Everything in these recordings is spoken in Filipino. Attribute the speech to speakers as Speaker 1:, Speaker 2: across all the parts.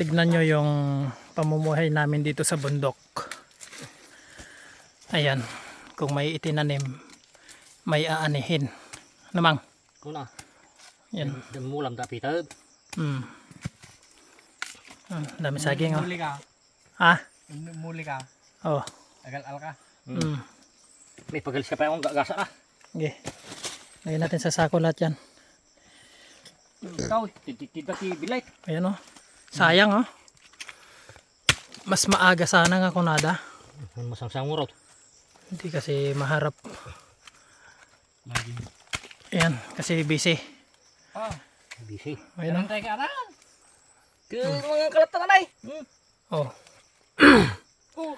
Speaker 1: tignan nyo yung pamumuhay namin dito sa bundok. Ayan, kung may itinanim, may aanihin. Namang,
Speaker 2: Kuna.
Speaker 1: yan.
Speaker 2: Dem mulam da Peter.
Speaker 1: Hmm. Ah, dami saging oh.
Speaker 3: Ka.
Speaker 1: Ha?
Speaker 3: Muli ka.
Speaker 1: Oh.
Speaker 3: Agal-al ka.
Speaker 1: Hmm.
Speaker 2: May pagalis ka pa akong gagasa ah.
Speaker 1: Okay. Lagyan natin sa sako lahat yan.
Speaker 2: Ikaw, tititid na ti bilay.
Speaker 1: Ayan oh. Sayang oh. Mas maaga sana nga kunada.
Speaker 2: Ang masangsang raw.
Speaker 1: Hindi kasi maharap. Ayan, kasi busy.
Speaker 3: Oh.
Speaker 2: Busy.
Speaker 1: Ayan oh.
Speaker 3: Nantay ka aran.
Speaker 2: Ke mga kalatan na Hmm.
Speaker 1: oh.
Speaker 2: Oh.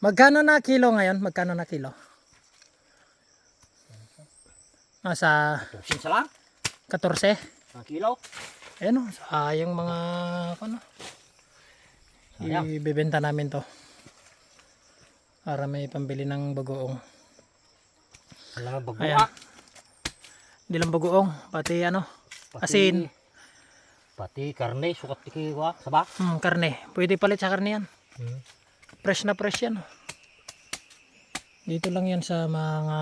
Speaker 1: Magkano na kilo ngayon? Magkano na kilo? Nasa
Speaker 2: Tusin sa lang.
Speaker 1: 14.
Speaker 2: Ang kilo.
Speaker 1: Ayan oh, sayang mga ano. Ibebenta namin to. Para may pambili ng bagoong.
Speaker 2: Alam mo
Speaker 1: Ayan. Hindi lang bagoong, pati ano, asin.
Speaker 2: Pati karne, sukat ti wa saba.
Speaker 1: hmm, karne. Pwede palit sa karne yan.
Speaker 2: Hmm.
Speaker 1: Fresh na fresh yan. Dito lang yan sa mga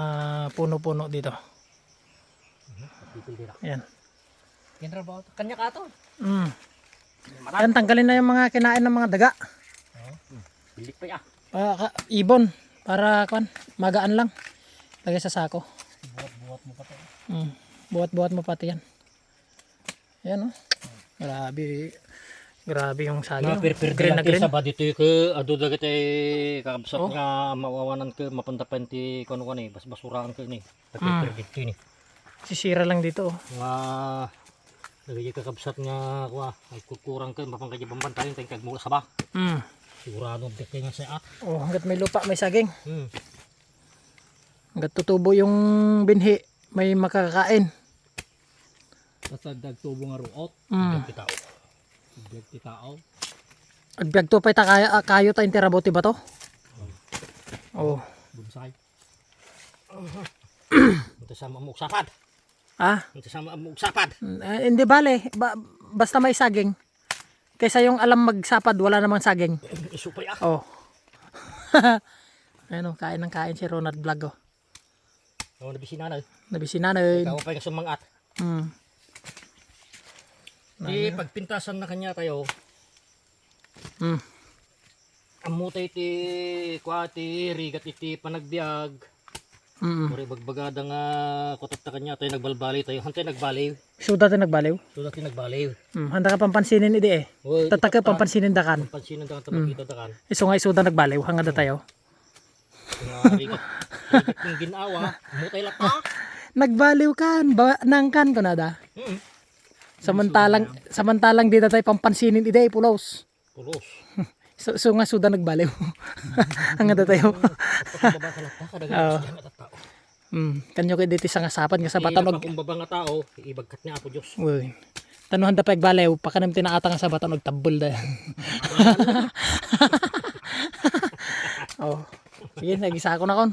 Speaker 1: puno-puno dito.
Speaker 2: Dira.
Speaker 1: Ayan.
Speaker 3: Kinra ba? Kanya ka to.
Speaker 1: Mm. Ayan, tanggalin na yung mga kinain ng mga daga.
Speaker 2: Bilik pa ya.
Speaker 1: Ah, ka- ibon. Para kan, magaan lang. Lagay sa sako.
Speaker 3: Buhat-buhat mo pa to.
Speaker 1: Mm. Buhat-buhat mo pati yan. Ayan oh. Grabe. Grabe yung saging.
Speaker 2: Mga perper
Speaker 1: green na green.
Speaker 2: sa ba dito ke adu dagat ay kakabsat
Speaker 1: Oh.
Speaker 2: nga mawawanan ke mapantapan ti kono kono bas basuraan ke ni.
Speaker 1: Mm.
Speaker 2: Perper dito ni.
Speaker 1: Sisira lang dito oh.
Speaker 2: Nga lagi kakabsat nga kuha ay kukurang ke mapangkaya pambantayan tay kag mula saba.
Speaker 1: Mm.
Speaker 2: Sigurado dito nga sa at.
Speaker 1: Oh, hanggat may lupa, may saging.
Speaker 2: Hmm.
Speaker 1: Hanggat tutubo yung binhi, may makakain.
Speaker 3: Basta dagtubo nga ruot.
Speaker 1: Mm.
Speaker 2: Kita.
Speaker 3: Dag ti tao.
Speaker 1: Agbyag to pa ita kaya, ah, kayo tayong tirabote ba to? Oh.
Speaker 3: Bunsay.
Speaker 2: Ito sa mamuk sapad.
Speaker 1: Ah,
Speaker 2: Ito sa mamuk sapad.
Speaker 1: eh, hindi bale. Ba- basta may saging. Kaysa yung alam magsapad, wala namang saging.
Speaker 2: Isupay ah.
Speaker 1: Oh. Ayun oh, kain ng kain si Ronald Vlog oh.
Speaker 2: Ako na bisina na.
Speaker 1: Nabisi na na.
Speaker 2: Ikaw pa yung sumangat.
Speaker 1: Mm.
Speaker 2: Di pagpintasan na kanya tayo.
Speaker 1: Mm.
Speaker 2: Amutay ti kwa ti rigat iti panagbiag.
Speaker 1: Mm.
Speaker 2: Muri bagbagada nga kutot ta kanya tayo nagbalbali tayo. Hantay nagbaliw.
Speaker 1: Suda tayo nagbaliw.
Speaker 2: So dati nagbaliw.
Speaker 1: Mm. Handa ka pampansinin idi eh.
Speaker 2: Oy,
Speaker 1: Tataka pampansinin dakan.
Speaker 2: pansinan ta kan makita ta kan.
Speaker 1: Iso nga isuda nagbaliw. Hanga da tayo.
Speaker 2: Nga rigat. Rigat ng ginawa. Amutay lata.
Speaker 1: Nagbaliw kan. Ba nangkan ko na da.
Speaker 2: Hmm.
Speaker 1: Samantalang samantalang dito tayo pampansinin ide pulos.
Speaker 2: Pulos.
Speaker 1: So, so nga suda nagbaliw. Hanga da tayo.
Speaker 2: Pagkababa sa lata kadagan
Speaker 1: Oo.
Speaker 2: nga
Speaker 1: mm. Kanyo kay dito sa ngasapan nga sa
Speaker 2: Batan
Speaker 1: batanog.
Speaker 2: Kung baba nga tao, ibagkat niya ako Diyos.
Speaker 1: Uy. Tanuhan da pagbaliw. Pakanam tinaata nga sa batanog tabol da. oh. Sige, nagisa ako na kon.